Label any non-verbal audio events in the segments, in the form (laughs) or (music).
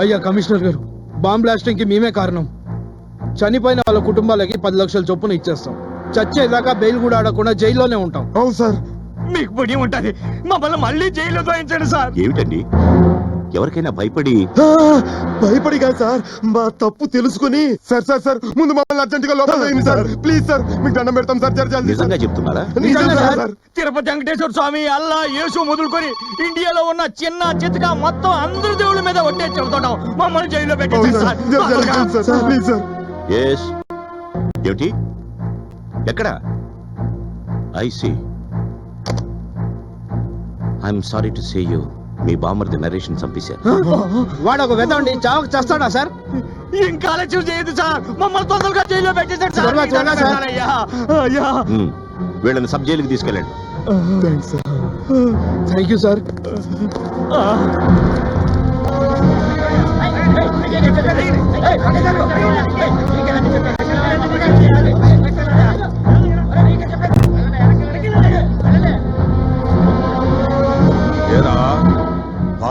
అయ్యా కమిషనర్ గారు బాంబ్ బ్లాస్టింగ్కి మేమే కారణం. చనిపోయిన వాళ్ళ కుటుంబాలకి పది లక్షల చొప్పున ఇచ్చేస్తాం. చచ్చేదాకా బెయిల్ కూడా ఆడకుండా జైల్లోనే ఉంటాం. అవును సార్. మీకు పుణ్యం ఉంటది. మమ్మల్ని మళ్ళీ జైల్లో దోయించండి సార్. ఏమిటండి? ఎవరికైనా భయపడి ఆ, భయపడి కాదు సార్. మా తప్పు తెలుసుకుని సార్ సార్ సార్ ముందు మమ్మల్ని అర్జెంట్గా లోపల సార్. ప్లీజ్ సార్ మీకు దండం పెడతాం సార్ జర జల్దీ సార్. నిజంగా చెప్తున్నారా తిరుపతి వెంకటేశ్వర స్వామి అల్లా యేసు మొదలుకొని ఇండియాలో ఉన్న చిన్న చితక మొత్తం అందరి దేవుళ్ళ మీద ఒట్టే చెబుతున్నాం మమ్మల్ని జైల్లో పెట్టేసి ఎక్కడ? I see I'm sorry to say you మీ బామర్ది నరేషన్ చంపేశారు. వాడు ఒక వెదండి చావకు చేస్తాడా సార్? ఇంకా ఆలస్యం చేయదు సార్. మమ్మల్ని తొందరగా జైల్లో పెట్టేసాడు సార్. త్వరగా, త్వరగా, సార్. అయ్యా అయ్యా. మ్మ్. వీళ్ళని సబ్ జైలుకి తీసుకెళ్ళండి. Thanks sir. Thank you sir. ఏరా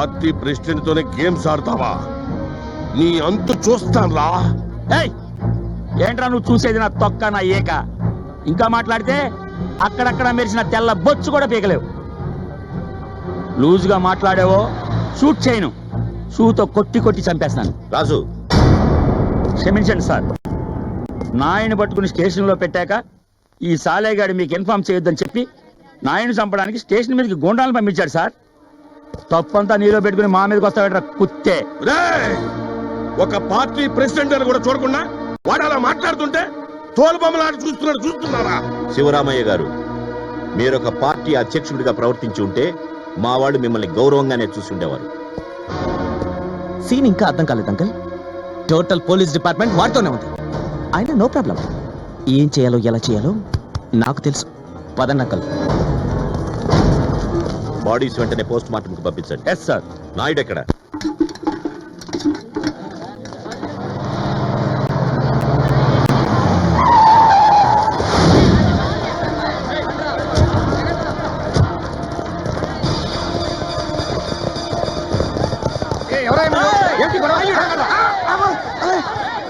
పార్టీ ప్రెసిడెంట్ తోనే గేమ్స్ ఆడతావా? నీ అంతు చూస్తాన్రా. ఏయ్! ఏంట్రా నువ్వు చూసేది నా తొక్క నా ఏక? ఇంకా మాట్లాడితే అక్కడక్కడ మెరిసిన తెల్ల బొచ్చు కూడా పీకలేవు. లూజుగా మాట్లాడేవో షూట్ చేయను. షూతో కొట్టి కొట్టి చంపేస్తాను. రాజు. క్షమించండి సార్. నాయని పట్టుకుని స్టేషన్లో పెట్టాక ఈ సాలేగాడి మీకు ఇన్ఫార్మ్ చేయొద్దని చెప్పి నాయని చంపడానికి స్టేషన్ మీదకి గుండాలు పంపించాడు సార్. తప్పంతా నీలో పెట్టుకుని మా మీదకి వస్తాడరా కుత్తే. రేయ్! ఒక పార్టీ ప్రెసిడెంట్ అని కూడా చూడకుండా వాడు అలా మాట్లాడుతుంటే తోలుబొమ్మలాట చూస్తున్నాడు చూస్తున్నారా? శివరామయ్య గారు మీరొక పార్టీ అధ్యక్షుడిగా ప్రవర్తించి ఉంటే మా వాళ్ళు మిమ్మల్ని గౌరవంగానే చూసుండేవారు. సీన్ ఇంకా అర్థం కాలేదు అంకల్. టోటల్ పోలీస్ డిపార్ట్మెంట్ వాడితోనే ఉంది. అయినా నో ప్రాబ్లం. ఏం చేయాలో ఎలా చేయాలో నాకు తెలుసు. పదండి అంకల్. బాడీస్ వెంటనే పోస్ట్ మార్టంకి పంపించండి. ఎస్ సార్ నాయుడు ఎక్కడ?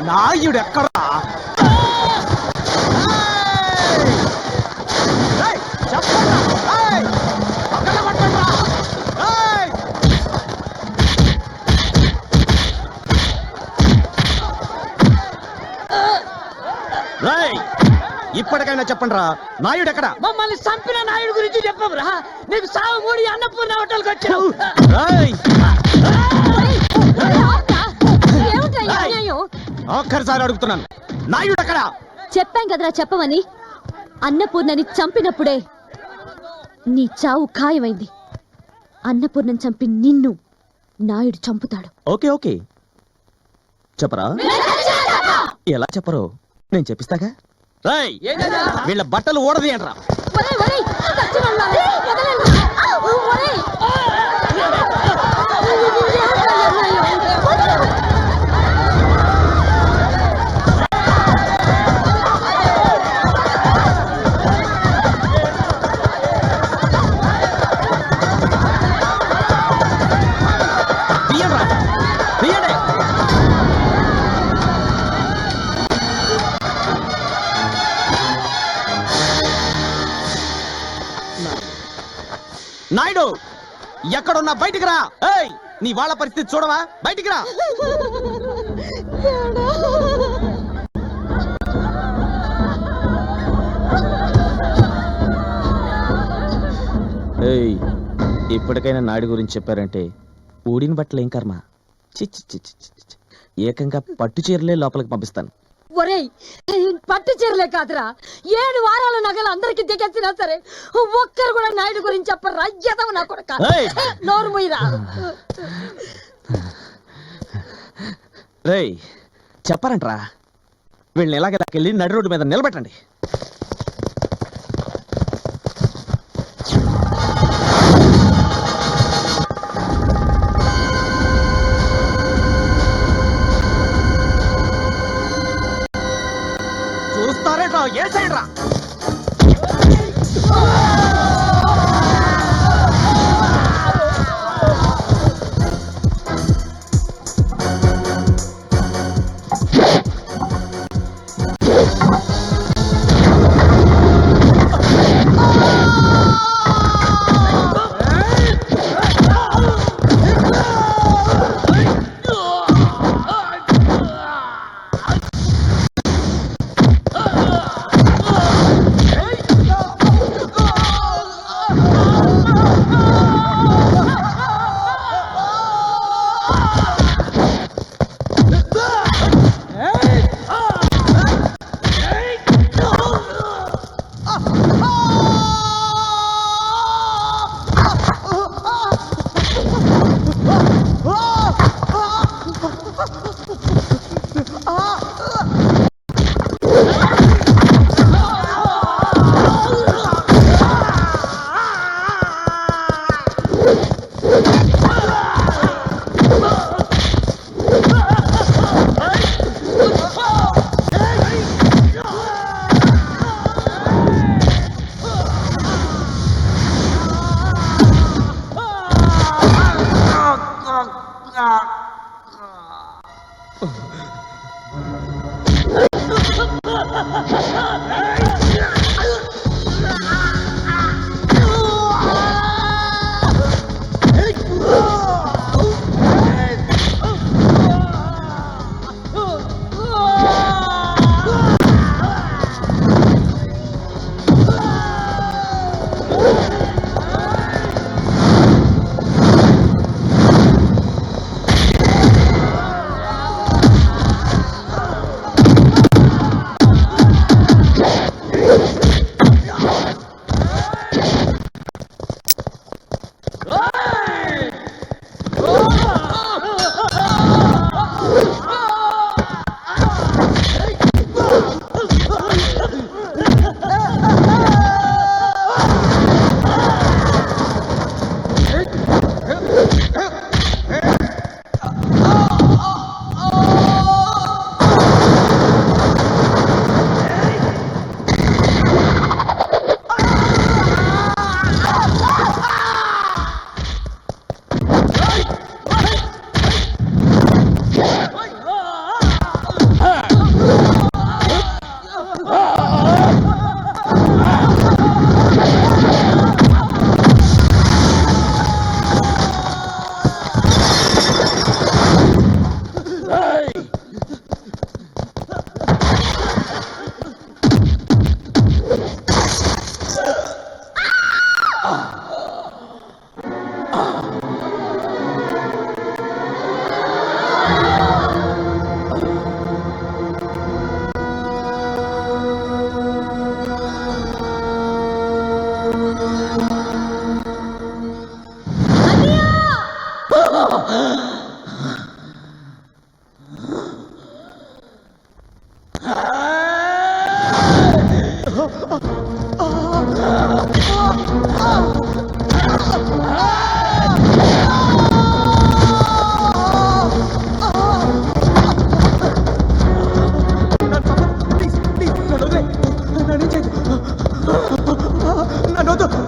నాయుడు ఎక్కడా? ఇప్పటికైనా చెప్పండి రా నాయుడు ఎక్కడ మమ్మల్ని చంపిన నాయుడు గురించి చెప్పవురా. నీకు సాగు మూడి అన్నపూర్ణ హోటల్కి వచ్చావు ఆఖరిసారి అడుగుతున్నాను. నాయుడు ఎక్కడ చెప్పాం కదరా చెప్పమని. అన్నపూర్ణని చంపినప్పుడే నీ చావు ఖాయమైంది. అన్నపూర్ణని చంపి నిన్ను నాయుడు చంపుతాడు. Okay okay. చెప్పరా? ఎలా చెప్పరు నేను చెప్పిస్తాగా? వీళ్ళ బట్టలు ఊడదీయండ్రా ఒరేయ్, నాయుడు ఎక్కడున్నా బయటికి రా. ఏయ్ నీ వాళ్ళ పరిస్థితి చూడవా? బయటికి రా. ఏయ్ ఇప్పటికైనా నాయుడు గురించి చెప్పారంటే ఊడిన బట్టలు ఏం కర్మ? చి చి చి చి చి చి. ఏకంగా పట్టు చీరలే లోపలికి పంపిస్తాను. ఒరేయ్ పట్టు చీరలే కాదురా. ఏడు వారాల నగలు అందరికి దిగెత్తినా సరే ఒక్కరు కూడా నాయుడు గురించి చెప్పరా? ఎదవ నా కొడక! నోరు మూయరా? రేయ్ చెప్పారంట్రా వీళ్ళని ఎలాగ దాకెళ్ళి నడి రోడ్డు మీద నిలబెట్టండి.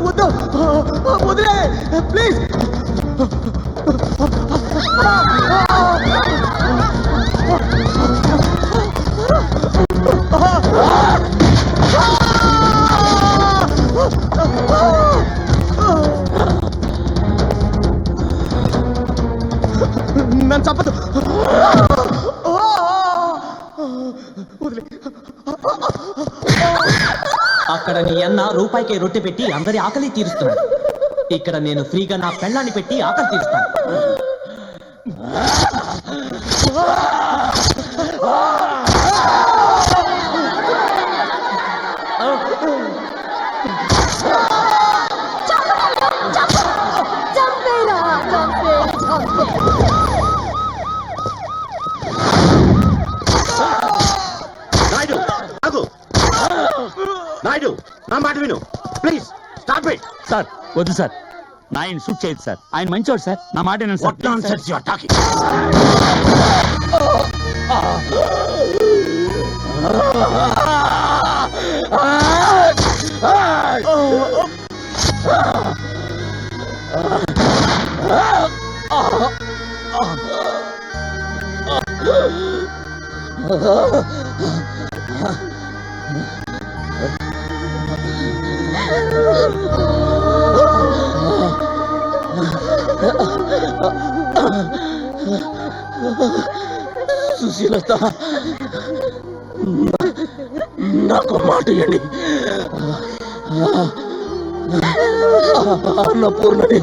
వద్దు వదిలే. ప్లీజ్. నన్ను చంపదు అక్కడ నీ అన్న రూపాయికి రొట్టె పెట్టి అందరి ఆకలి తీరుస్తున్నాడు. ఇక్కడ నేను ఫ్రీగా నా పెళ్ళాన్ని పెట్టి ఆకలి తీరుస్తాను. నాయుడు నా మాట విను. ప్లీజ్ స్టాప్ ఇట్ సార్ వద్దు సార్. ఆయన షూట్ చేయదు సార్. ఆయన మంచివాడు సార్. నా మాట వినండి సార్. (laughs) నాకు మాట ఇవ్వండి అన్నపూర్ణని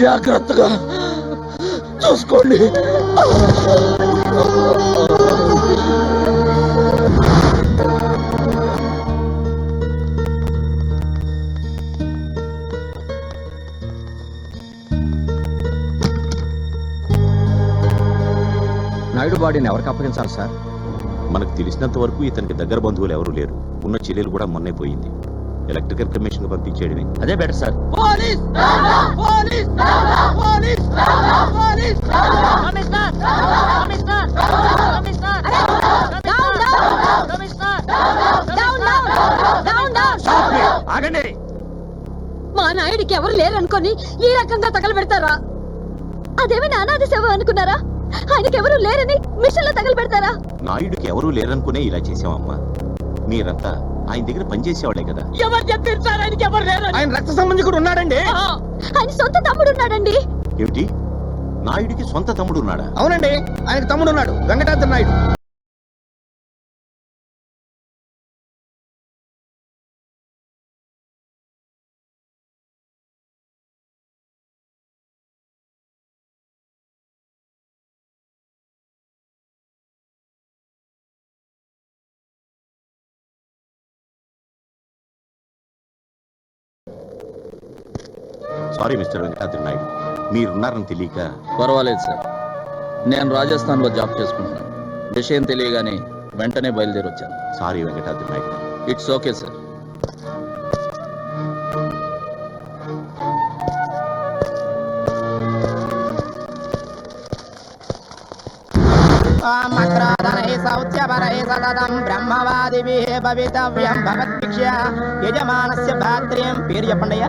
జాగ్రత్తగా చూసుకోండి. నాయుడు బాడీని ఎవరికి అప్పగించాలి సార్? మనకు తెలిసినంత వరకు ఇతనికి దగ్గర బంధువులు ఎవరు లేరు. ఉన్న చెల్లెలు కూడా మొన్నే పోయింది. ఎలక్ట్రికల్ కమిషన్ పంపించేయడమే. అదే better sir. Down down down down ఆగండి. మా నాయుడికి ఎవరు లేరనుకొని ఈ రకంగా తగలబెడతారా? అదేమైనా అనాథ శవం అనుకున్నారా? ఆయనకెవరూ లేరని మిషన్లో తగలబెడతారా? నాయుడికి ఎవరూ లేరనుకునే ఇలా చేసామమ్మా మీరంతా ఆయన దగ్గర పనిచేసేవాళ్ళే కదా. ఎవరు చెప్పారు సార్ ఆయనకి ఎవరు లేరు ఆయన రక్త సంబంధికుడు ఉన్నాడండి. ఆయన సొంత తమ్ముడు ఉన్నాడండి ఏమిటి? నాయుడికి సొంత తమ్ముడు ఉన్నాడా అవునండి ఆయనకి తమ్ముడు ఉన్నాడు వెంకటాద్రి నాయుడు. సారీ మిస్టర్ వెంకటాద్రి నాయుడు మీరున్నారని తెలియక పర్వాలేదు సార్ నేను రాజస్థాన్లో జాబ్ చేసుకుంటున్నాను. విషయం తెలియగానే వెంటనే బయలుదేరి వచ్చాను sorry Venkatadri Naidu it's okay sir బ్రహ్మవాదిభిः భవితవ్యం భగద్భిక్ష యజమానస్య భాత్ర్యం పేరు చెప్పండి అయ్యా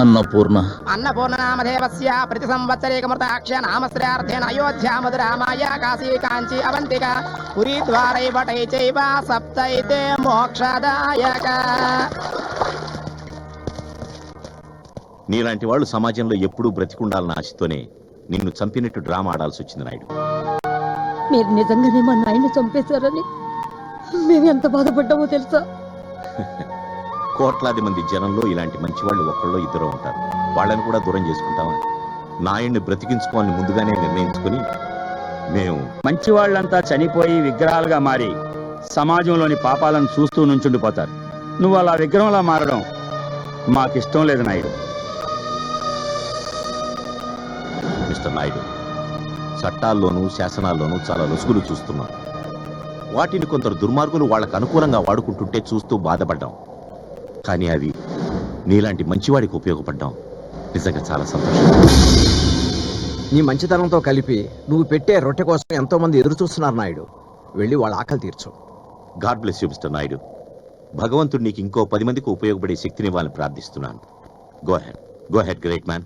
అన్నపూర్ణ. అన్నపూర్ణ నామదేవస్య ప్రతి సంవత్సరేకమృతాక్ష నామశ్రేయార్థేన అయోధ్య మధురామాయ కాశీ కాంచీ అవంతిక. పురీ ద్వారై వటై చైవ సప్తైతే మోక్షదాయక. నీలాంటి వాళ్ళు సమాజంలో ఎప్పుడూ బ్రతికుండాలన్న ఆశతోనే నిన్ను చంపినట్టు డ్రామా ఆడాల్సి వచ్చింది నాయుడు. మీరు నిజంగానే మా నాయన్ని చంపేశారని మేము ఎంత బాధపడ్డామో తెలుసా? (laughs) కోట్లాది మంది జనంలో ఇలాంటి మంచి వాళ్ళు ఒక్కళ్ళో ఇద్దరు ఉంటారు. వాళ్ళని కూడా దూరం చేసుకుంటామా? నాయుడిని బ్రతికించుకోవాలని ముందుగానే నిర్ణయించుకుని మేము మంచి వాళ్ళంతా చనిపోయి విగ్రహాలుగా మారి సమాజంలోని పాపాలను చూస్తూ నుంచుండిపోతారు. నువ్వు అలా విగ్రహంలా మారడం మాకిష్టం లేదు నాయుడు. మిస్టర్ నాయుడు చట్టాల్లోనూ శాసనాల్లోనూ చాలా లొసుగులు చూస్తున్నాం. వాటిని కొందరు దుర్మార్గులు వాళ్ళకు అనుకూలంగా వాడుకుంటుంటే చూస్తూ బాధపడ్డాం. కానీ అవి నీలాంటి మంచివాడికి ఉపయోగపడ్డాం నిజంగా చాలా సంతోషం. నీ మంచితనంతో కలిపి నువ్వు పెట్టే రొట్టె కోసం ఎంతో మంది ఎదురు చూస్తున్నారు నాయుడు. వెళ్ళి వాళ్ళ ఆకలి తీర్చు. God bless you mister Naidu. భగవంతుడు నీకు ఇంకో పది మందికి ఉపయోగపడే శక్తినివ్వాలని ప్రార్థిస్తున్నాను. Go ahead go ahead great man.